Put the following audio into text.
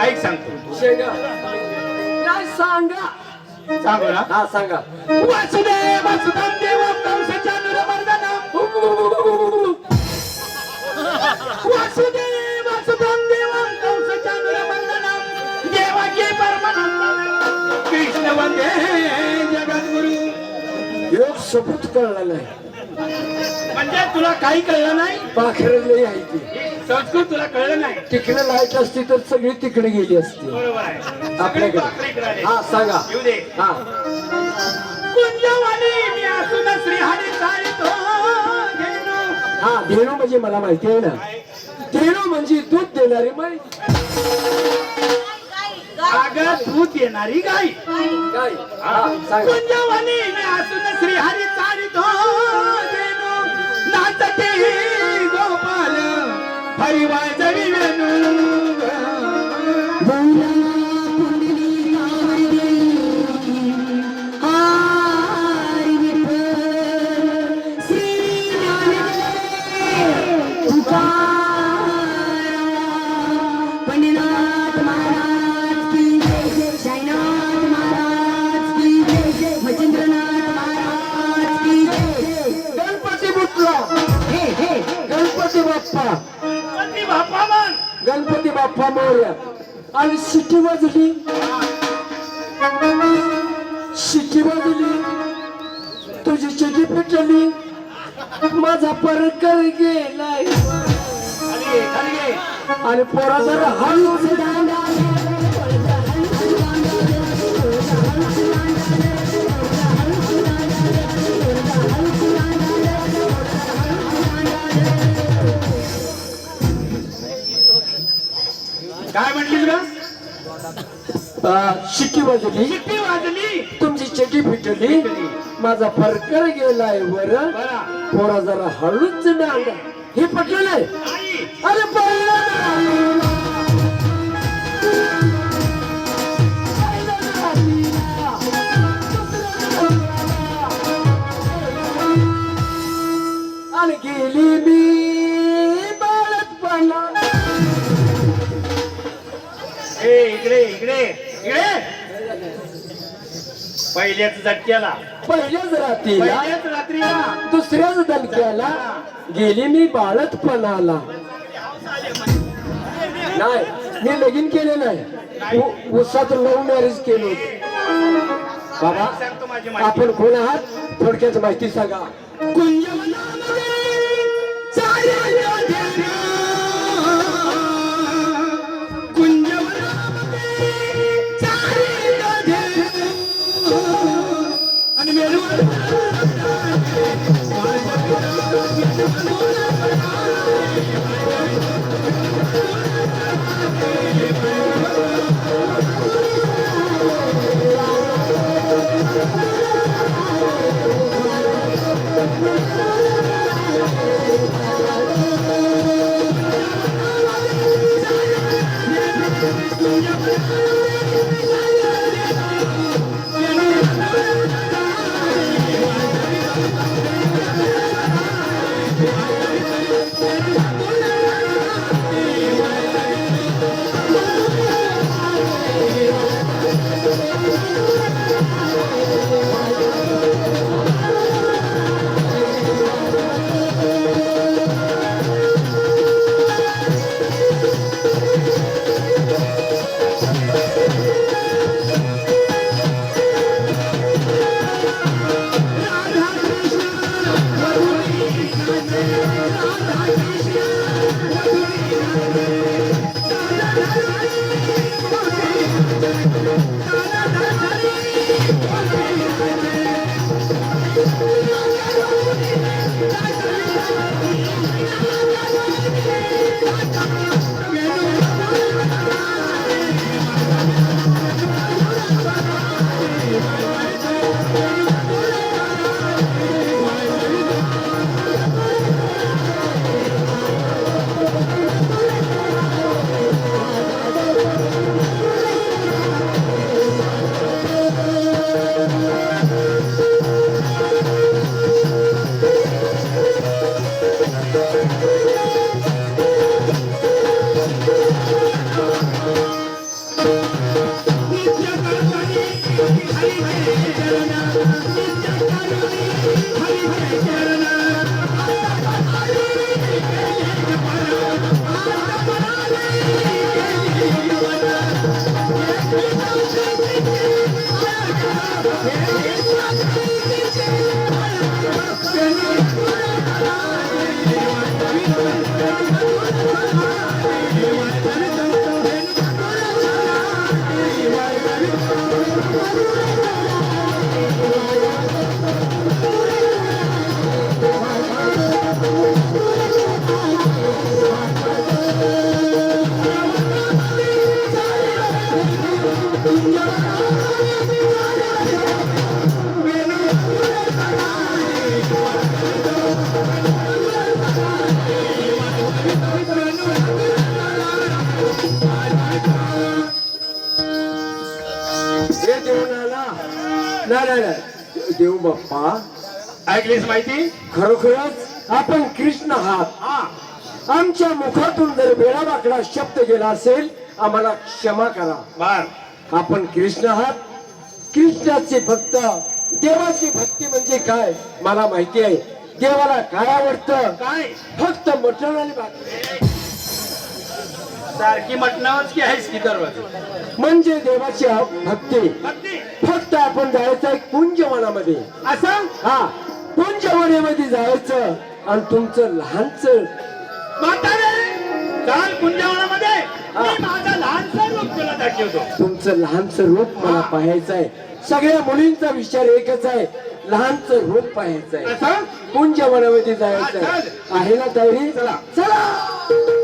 ऐक सांगतो शेगा काय सांगा? सांगू ना. हा सांगा. वासुदेव वसुदेव देवम कंसच्या नरमर्दनम वासुदेव वसुदेव देवम कंसच्या नरमर्दनम देवाचे परमानंद कृष्ण वंदे जगद्गुरु। योग सबूत नाही. म्हणजे तुला काही कळलं नाही? पाखरले आहे ती. संस्कृत तुला कळलं नाही? तिकडे लाइट असती तर सगळी तिकडे गेली असती. बरोबर आहे. सगळे आपल्याकडे. हा सांगा. येऊ दे. हा. कुंजवाणी मी असून श्रीहरी चालितो घेणो. हा धेणू म्हणजे मला माहिती आहे ना. धेणू म्हणजे दूध देणारी माहिती अगं दूध येणारी गाय काय हा सांगा. कुंजवाणी मी असून श्रीहरी പരിവാചവിവനു बाप्पा मोर्या आणि शिटी वाजली शिटी वाजली तुझी चिठी पेटली. माझा परकर. आणि पोरा जर हळू काय म्हटली तुला? शिटी वाजली. किती वाजली. तुमची चिठी फिटली माझा परकर गेलाय वर. पोरा जरा हळूच डांगा हे पटलं अरे पडलं आणि गेली मी बाळतपणा. ए इकडे इकडे. इकडे. पहिल्याच झटक्याला. पहिल्याच रात्रीला पहिल्याच रात्रीला. दुसऱ्याच दणक्याला गेली मी बाळतपणाला. नाही मी लगीन केले नाही. उ- उसात लव्ह मॅरेज केलं होतं. बाबा सांगतो माझी माहिती आपण कोण आहात? थोडक्यात माहिती सांगा. कुंजवनामध्ये Yeah. Yeah. Yeah. नाही नाही नाही. देऊ बाप्पा ऐकलीस माहिती? खरोखरच आपण कृष्ण आहात. आमच्या मुखातून जर वेळावाकडा शब्द गेला असेल आम्हाला क्षमा करा. बर. आपण कृष्ण आहात. कृष्णाचे भक्त देवाची भक्ती म्हणजे काय मला माहिती आहे. देवाला काय आवडतं? काय? फक्त मटण आणि भाकरी. सारखी मटणावरच की आहेस की दरवाजे म्हणजे देवाची भक्ती. भक्ती. फक्त आपण जायचं कुंजवनामध्ये. असं? हा कुंजवनामध्ये जायचं आणि तुमचं लहानचं कुंजवनामध्ये. मी माझा लहानसा रूप तुला दाखवतो. तुमचं लहानचं रूप मला पाहायचं आहे. सगळ्या मुलींचा विचार एकच आहे. लहानचं रूप पाहायचं आहे. कुंजवनामध्ये जायचं. आहे. ना तयारी चला. चला!